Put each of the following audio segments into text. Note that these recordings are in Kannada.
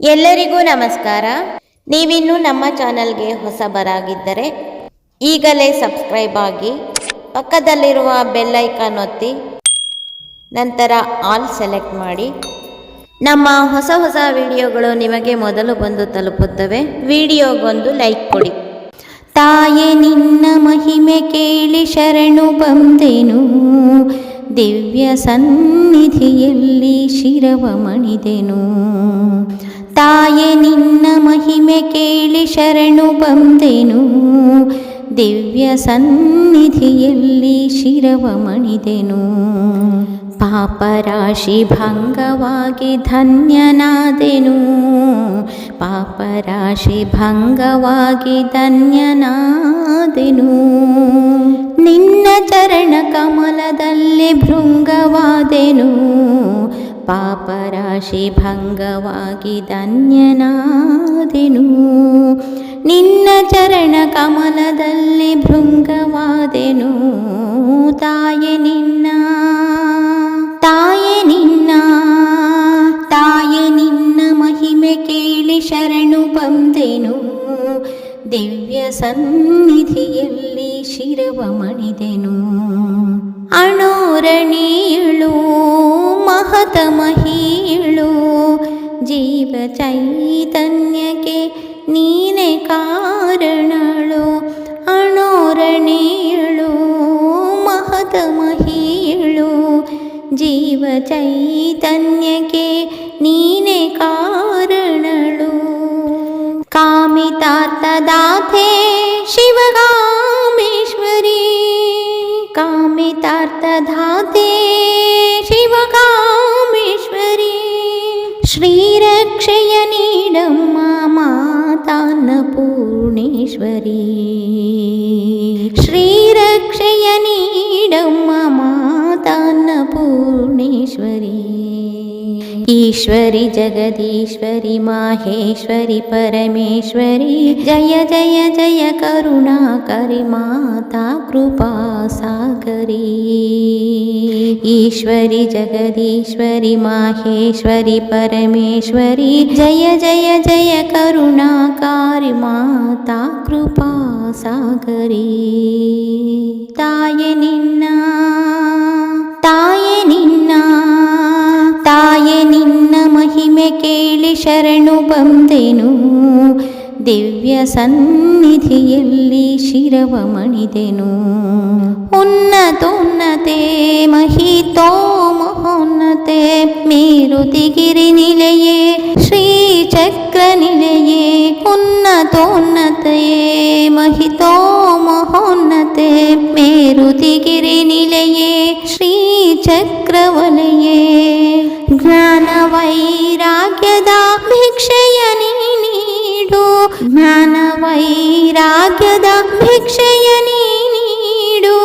ಎಲ್ಲರಿಗೂ ನಮಸ್ಕಾರ. ನೀವಿನ್ನು ನಮ್ಮ ಚಾನಲ್ಗೆ ಹೊಸಬರಾಗಿದ್ದರೆ ಈಗಲೇ ಸಬ್ಸ್ಕ್ರೈಬ್ ಆಗಿ ಪಕ್ಕದಲ್ಲಿರುವ ಬೆಲ್ಲೈಕಾನ್ ಒತ್ತಿ ನಂತರ ಆಲ್ ಸೆಲೆಕ್ಟ್ ಮಾಡಿ. ನಮ್ಮ ಹೊಸ ಹೊಸ ವಿಡಿಯೋಗಳು ನಿಮಗೆ ಮೊದಲು ಬಂದು ತಲುಪುತ್ತವೆ. ವಿಡಿಯೋಗೊಂದು ಲೈಕ್ ಕೊಡಿ. ತಾಯೇ ನಿನ್ನ ಮಹಿಮೆ ಕೇಳಿ ಶರಣು ಬಂದೆನು. ದಿವ್ಯ ಸನ್ನಿಧಿಯಲ್ಲಿ ಶಿರವ ಮಣಿದೆನು. ತಾಯೆ, ನಿನ್ನ ಮಹಿಮೆ ಕೇಳಿ ಶರಣು ಬಂದೆನು. ದಿವ್ಯ ಸನ್ನಿಧಿಯಲ್ಲಿ ಶಿರವ ಮಣಿದೆನು. ಪಾಪರಾಶಿ ಭಂಗವಾಗಿ ಧನ್ಯನಾದೆನು. ಪಾಪರಾಶಿ ಭಂಗವಾಗಿ ಧನ್ಯನಾದೆನು. ನಿನ್ನ ಚರಣ ಕಮಲದಲ್ಲಿ ಭೃಂಗವಾದೆನು. ಪಾಪರಾಶಿ ಭಂಗವಾಗಿ ಧನ್ಯನಾದೆನು. ನಿನ್ನ ಚರಣ ಕಮಲದಲ್ಲಿ ಭೃಂಗವಾದೆನು. ತಾಯೆ ನಿನ್ನ ತಾಯೆ ನಿನ್ನ ತಾಯೆ ನಿನ್ನ ಮಹಿಮೆ ಕೇಳಿ ಶರಣು ಬಂದೆನು. ದಿವ್ಯ ಸನ್ನಿಧಿಯಲ್ಲಿ ಶಿರವ ಮಣಿದೆನು. ಅಣೋರಣೀಳು ಮಹತ ಮಹಿಳು ಜೀವ ಚೈತನ್ಯಕ್ಕೆ ನೀನೆ ಕಾರಣಳು ಅಣೋರಣೇಳು ಮಹತ ಮಹಿಳು ಜೀವ ಚೈತನ್ಯಕ್ಕೆ ನೀನೆ ಕಾರಣಳು. ಕಾಮಿತಾರ್ಥದಾತೆ श्रीरक्षयनीडम्मा माता न पूर्णेश्वरी श्री ईश्वरि जगदीश्वरि माहेश्वरि परमेश्वरि। जय जय जय करुणाकरि माता कृपा सागरी। ईश्वरि जगदीश्वरि माहेश्वरि परमेश्वरि। जय जय जय करुणाकारि माता कृपा ताय निन्ना ಬಂದೆನು. ದಿವ್ಯ ಸನ್ನಿಧಿಯಲ್ಲಿ ಶಿರವ ಮಣಿದೆನು. ಉನ್ನತೋನ್ನತೆ ಮಹಿತೋ ಮಹೋನ್ನತೆ ಮೇರುತಿಗಿರಿ ನಿಲೆಯೇ ಶ್ರೀಚಕ್ರ ನಿಲೆಯೇ ಉನ್ನತೋನ್ನತೆಯೇ. ನೀಡು ಜ್ಞಾನ ವೈರಾಗ್ಯದ ಭಿಕ್ಷೆಯ ನೀ ನೀಡು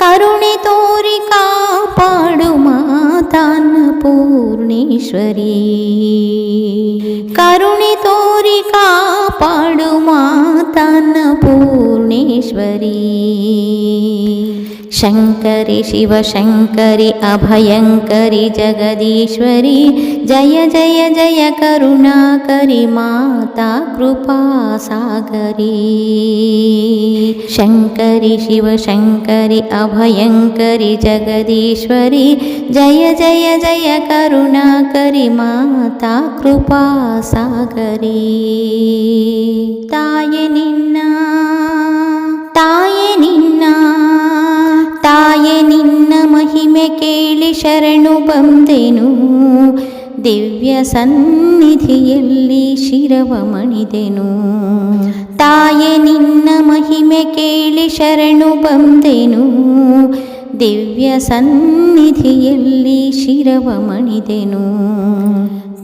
ಕರುಣೆ ತೋರಿ ಕಾಪಾಡು ಮಾತಾನ್ನ ಪೂರ್ಣೇಶ್ವರಿ ಕರುಣೆ ತೋರಿ ಕಾಪಾಡು ಮಾತಾನ್ನ ಪೂರ್ಣೇಶ್ವರಿ शङ्करि शिवशङ्करि अभयङ्करि जगदीश्वरि। जय जय जय करुणाकरि माता कृपासागरी शङ्करि शिवशङ्करि अभयङ्करि जगदीश्वरि। जय जय जय करुणाकरि माता कृपा सागरी। तायनिन्ना ಕೇಳಿ ಶರಣು ಬಂದೆನು. ದಿವ್ಯ ಸನ್ನಿಧಿಯಲ್ಲಿ ಶಿರವ ಮಣಿದೆನು. ತಾಯೆ, ನಿನ್ನ ಮಹಿಮೆ ಕೇಳಿ ಶರಣು ಬಂದೆನು. ದಿವ್ಯ ಸನ್ನಿಧಿಯಲ್ಲಿ ಶಿರವ ಮಣಿದೆನು.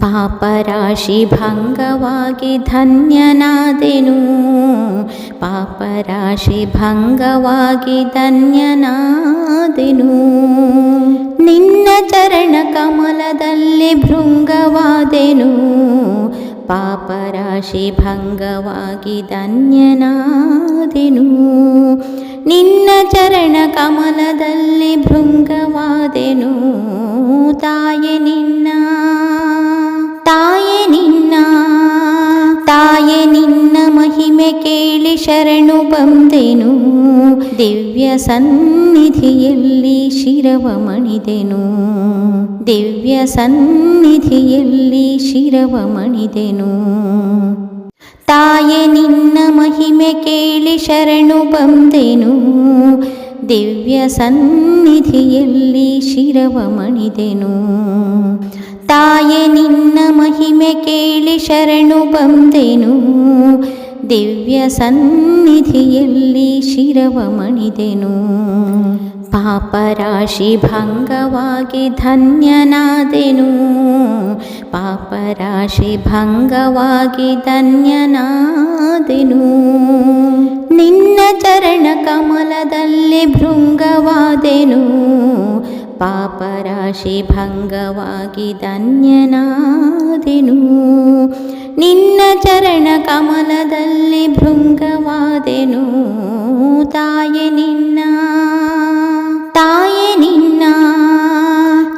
ಪಾಪರಾಶಿ ಭಂಗವಾಗಿ ಧನ್ಯನಾದೆನು. ಪಾಪರಾಶಿ ಭಂಗವಾಗಿ ಧನ್ಯನಾದೆನು. ನಿನ್ನ ಚರಣ ಕಮಲದಲ್ಲಿ ಭೃಂಗವಾದೆನು. ಪಾಪರಾಶಿ ಭಂಗವಾಗಿ ಧನ್ಯನಾದೆನು. ನಿನ್ನ ಚರಣ ಕಮಲದಲ್ಲಿ ಭೃಂಗವಾದೆನು. ತಾಯೆ ಬಂದೆನು. ದಿವ್ಯ ಸನ್ನಿಧಿಯಲ್ಲಿ ಶಿರವ ಮಣಿದೆನು. ದಿವ್ಯ ಸನ್ನಿಧಿಯಲ್ಲಿ ಶಿರವ ಮಣಿದೆನು. ತಾಯೆ, ನಿನ್ನ ಮಹಿಮೆ ಕೇಳಿ ಶರಣು ಬಂದೆನು. ದಿವ್ಯ ಸನ್ನಿಧಿಯಲ್ಲಿ ಶಿರವ ಮಣಿದೆನು. ತಾಯೆ, ನಿನ್ನ ಮಹಿಮೆ ಕೇಳಿ ಶರಣು ಬಂದೆನು. ದಿವ್ಯ ಸನ್ನಿಧಿಯಲ್ಲಿ ಶಿರವ ಮಣಿದೆನು. ಪಾಪರಾಶಿ ಭಂಗವಾಗಿ ಧನ್ಯನಾದೆನು. ಪಾಪರಾಶಿ ಭಂಗವಾಗಿ ಧನ್ಯನಾದೆನು. ನಿನ್ನ ಚರಣ ಕಮಲದಲ್ಲಿ ಭೃಂಗವಾದೆನು. ಪಾಪರಾಶಿ ಭಂಗವಾಗಿ ಧನ್ಯನಾದೆನು. ನಿನ್ನ ಚರಣ ಕಮಲದಲ್ಲಿ ಭೃಂಗವಾದೆನು. ತಾಯೆ ನಿನ್ನ ತಾಯೆ ನಿನ್ನ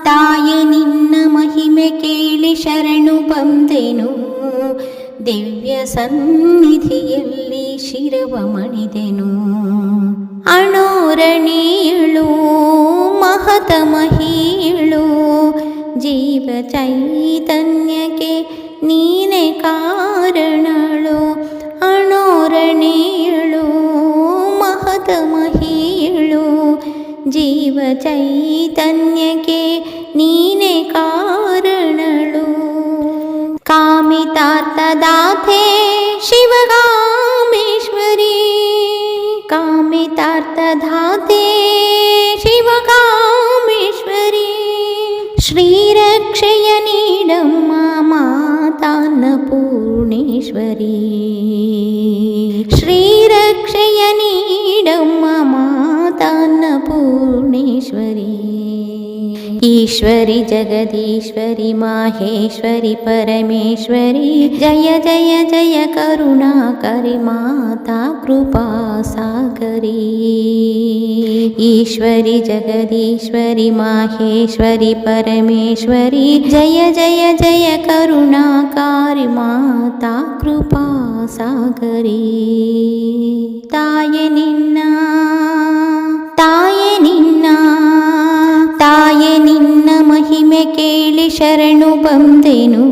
ತಾಯೆ ನಿನ್ನ ಮಹಿಮೆ ಕೇಳಿ ಶರಣು ಬಂದೆನು. ದಿವ್ಯ ಸನ್ನಿಧಿಯಲ್ಲಿ ಶಿರವ ಮಣಿದೆನು. ಅಣೋರಣೀಳು ಮಹತ ಮಹೀಳು ಜೀವ ಚೈತನ್ಯಕ್ಕೆ ನೀನೆ ಕಾರಣಳು ಅಣೋರಣೀಳು ಮಹತ ಮಹೀಳು ಜೀವ ಚೈತನ್ಯಕ್ಕೆ ನೀನೆ ಕಾರಣಳು ಕಾಮಿತಾರ್ಥದಾತೆ ಶಿವಗಾಮೇಶ್ವರಿ ಕಾಮಿತಾರ್ಥದಾತೆ ಶಿವಗಾಮೇಶ್ವರಿ ಶ್ರೀರಕ್ಷೆಯ न्नपूर्णेश्वरी ईश्वरि जगदीश्वरि माहेश्वरि परमेश्वरि। जय जय जय करुणाकरि माता कृपा सागरी। ईश्वरि जगदीश्वरि माहेश्वरि परमेश्वरि। जय जय जय करुणाकारि माता कृपा ताय निन्ना ಬಂದೆನು.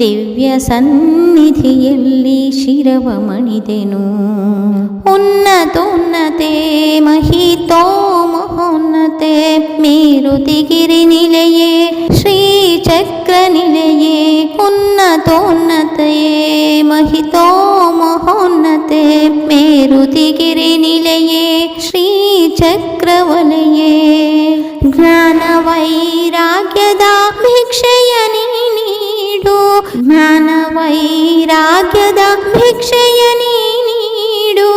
ದಿವ್ಯ ಸನ್ನಿಧಿಯಲ್ಲಿ ಶಿರವ ಮಣಿದೆನು. ಉನ್ನತೋನ್ನತೆ ಮಹಿತೋ ಮಹೋನ್ನತೆ ಮೇರುತಿಗಿರಿ ನಿಲೆಯೇ, ಶ್ರೀಚಕ್ರ ನಿಲೆಯೇ, ಉನ್ನತೋನ್ನತೆಯೇ ಮಹಿತೋ ಮಹೋನ್ನತೆ ಮೇರುತಿಗಿರಿ ನಿಲೆಯೇ ಶ್ರೀಚಕ್ರವಲಯೇ ಜ್ಞಾನ ವೈರಾಗ್ಯದ ಭಿಕ್ಷೆಯ ನೀ ನೀಡು ಜ್ಞಾನ ವೈರಾಗ್ಯದ ಭಿಕ್ಷೆಯ ನೀ ನೀಡು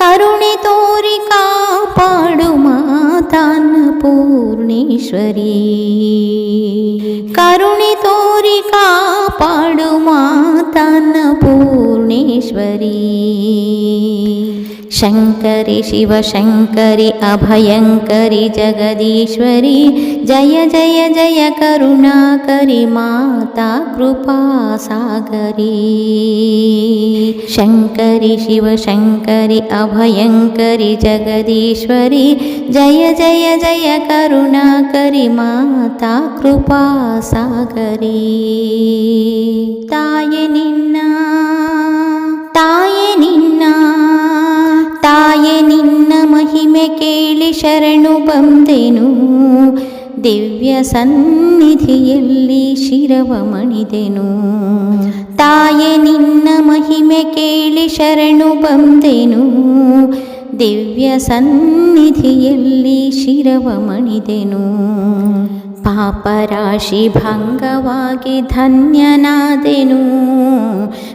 ಕರುಣೆ ತೋರಿ ಕಾಪಾಡು ಮಾತಾನ್ನ ಪೂರ್ಣೇಶ್ವರಿ ಕರುಣೆ ತೋರಿ ಕಾಪಾಡು ಮಾತಾನ್ನ ಪೂರ್ಣೇಶ್ವರಿ शङ्करि शिवशङ्करि अभयङ्करि जगदीश्वरि। जय जय जय करुणाकरि माता कृपासागरी। शङ्करि शिवशङ्करि अभयङ्करि जगदीश्वरि। जय जय जय करुणाकरि माता माता ताय निन्ना ताय निन्ना। ಶರಣು ಬಂದೆನು. ದಿವ್ಯ ಸನ್ನಿಧಿಯಲ್ಲಿ ಶಿರವ ಮಣಿದೆನು. ತಾಯೆ, ನಿನ್ನ ಮಹಿಮೆ ಕೇಳಿ ಶರಣು ಬಂದೆನು. ದಿವ್ಯ ಸನ್ನಿಧಿಯಲ್ಲಿ ಶಿರವ ಮಣಿದೆನು. ಪಾಪರಾಶಿ ಭಂಗವಾಗಿ ಧನ್ಯನಾದೆನು.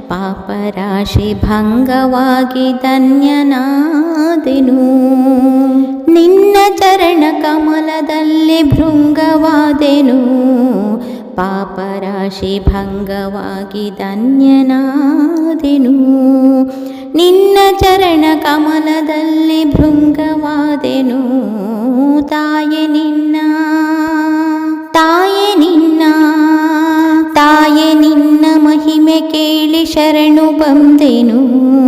ಪಾಪರಾಶಿ ಭಂಗವಾಗಿ ಧನ್ಯನಾದೆನು. ನಿನ್ನ ಚರಣ ಕಮಲದಲ್ಲಿ ಭೃಂಗವಾದೆನು. ಪಾಪರಾಶಿ ಭಂಗವಾಗಿ ಧನ್ಯನಾದೆನು. ನಿನ್ನ ಚರಣ ಕಮಲದಲ್ಲಿ ಭೃಂಗವಾದೆನು. ತಾಯೆ ನಿನ್ನ ತಾಯೆ ನಿನ್ನ ತಾಯೆ ನಿನ್ನ ಮಹಿಮೆ ಕೇಳಿ ಶರಣು ಬಂದೆನು.